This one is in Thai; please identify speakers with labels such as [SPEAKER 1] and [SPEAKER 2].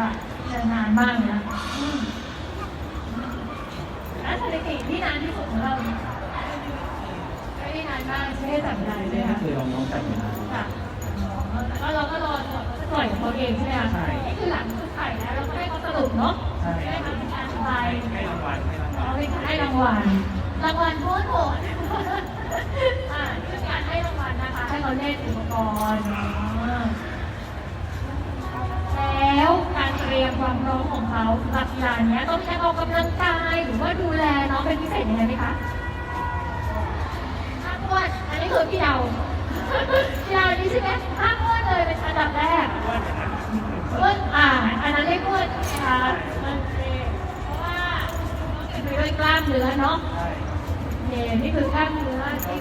[SPEAKER 1] ค่ะนานมากเลยนะแล้วสถิติที่นานที่สุดของเราไม่ได้นานมากใช่ไหมจำได้เลยค่ะ
[SPEAKER 2] คือลองน้องจับอยู่น
[SPEAKER 1] ค่ะแล้วเราก็รอปล่อยของเขาเองใช่ไหมคะ
[SPEAKER 2] ใช่
[SPEAKER 1] นี่คือหลังคือถ่ายแล้วเราก็ให้เขาสรุปเนาะ
[SPEAKER 2] ใช่
[SPEAKER 1] ได้ทำการไป
[SPEAKER 2] ให้รางวัลให้รางวัล
[SPEAKER 1] ให้รางวัลรางวัลโคตรโหดอ่าคือการให้รางวัลนะคะ ให้เขาเล่นอุปกรณ์ ยมความพร้อมของเขาสำหรับกีฬาเนี้ยต้องใช้ออกกำลังกายหรือว่าดูแลน้องเป็นพิเศษยังไงไหมคะห้ามอ้วนอันนี้คือพี่เดาพี่เดานี้ใช่ไหมห้ามอ้วนเลยเป็นอันดับแรกอ้วนอ่าอันนั้นเรียกอ้วนใช่ไหมคะโอเคเพราะว่าต้องเป็นไปด้วยกล้ามเนื้อเนาะ
[SPEAKER 2] ใช่
[SPEAKER 1] โอเคนี่คือกล้ามเนื้อที่